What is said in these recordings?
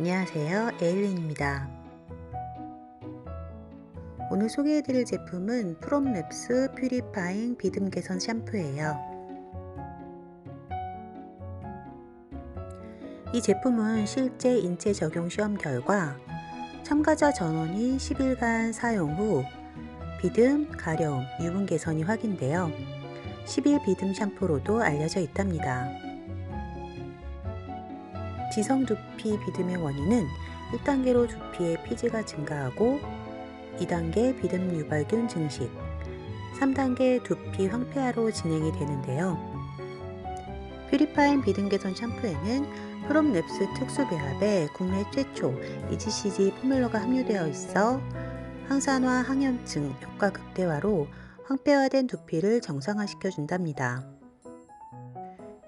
안녕하세요. 에일린입니다. 오늘 소개해드릴 제품은 프롬랩스 퓨리파잉 비듬 개선 샴푸예요. 이 제품은 실제 인체 적용 시험 결과 참가자 전원이 10일간 사용 후 비듬, 가려움, 유분 개선이 확인되어 10일 비듬 샴푸로도 알려져 있답니다. 지성 두피 비듬의 원인은 1단계로 두피의 피지가 증가하고 2단계 비듬 유발균 증식, 3단계 두피 황폐화로 진행이 되는데요. 퓨리파인 비듬 개선 샴푸에는 프롬랩스 특수 배합에 국내 최초 EGCG 포뮬러가 함유되어 있어 항산화 항염증 효과 극대화로 황폐화된 두피를 정상화시켜 준답니다.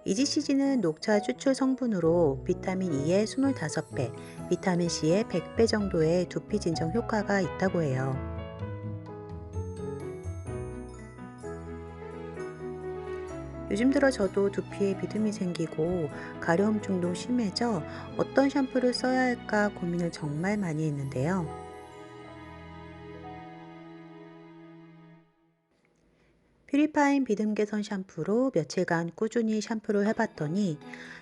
EGCG는 녹차 추출 성분으로 비타민 E의 25배, 비타민 C의 100배 정도의 두피 진정 효과가 있다고 해요. 요즘 들어 저도 두피에 비듬이 생기고 가려움증도 심해져 어떤 샴푸를 써야 할까 고민을 정말 많이 했는데요. 퓨리파인 비듬 개선 샴푸로 며칠간 꾸준히 샴푸를 해봤더니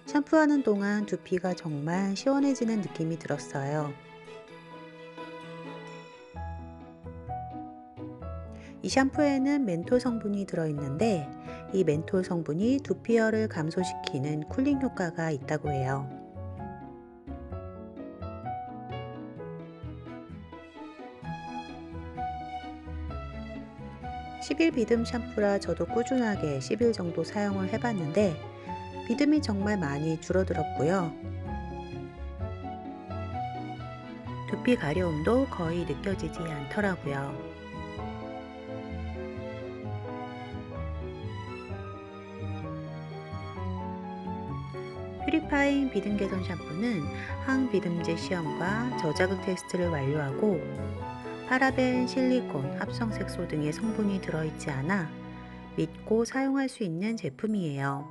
샴푸하는 동안 두피가 정말 시원해지는 느낌이 들었어요. 이 샴푸에는 멘톨 성분이 들어있는데 이 멘톨 성분이 두피열을 감소시키는 쿨링 효과가 있다고 해요. (10일) 비듬 샴푸라 저도 꾸준하게 (10일) 정도 사용을 해봤는데 비듬이 정말 많이 줄어들었고요. 두피 가려움도 거의 느껴지지 않더라고요. 퓨리파잉 비듬 개선 샴푸는 항비듬제 시험과 저자극 테스트를 완료하고 파라벤, 실리콘, 합성색소 등의 성분이 들어있지 않아 믿고 사용할 수 있는 제품이에요.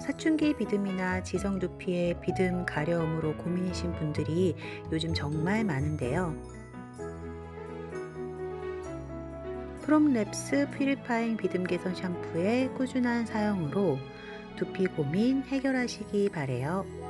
사춘기 비듬이나 지성 두피의 비듬 가려움으로 고민이신 분들이 요즘 정말 많은데요. 프롬랩스 퓨리파잉 비듬 개선 샴푸의 꾸준한 사용으로 두피 고민 해결하시기 바래요.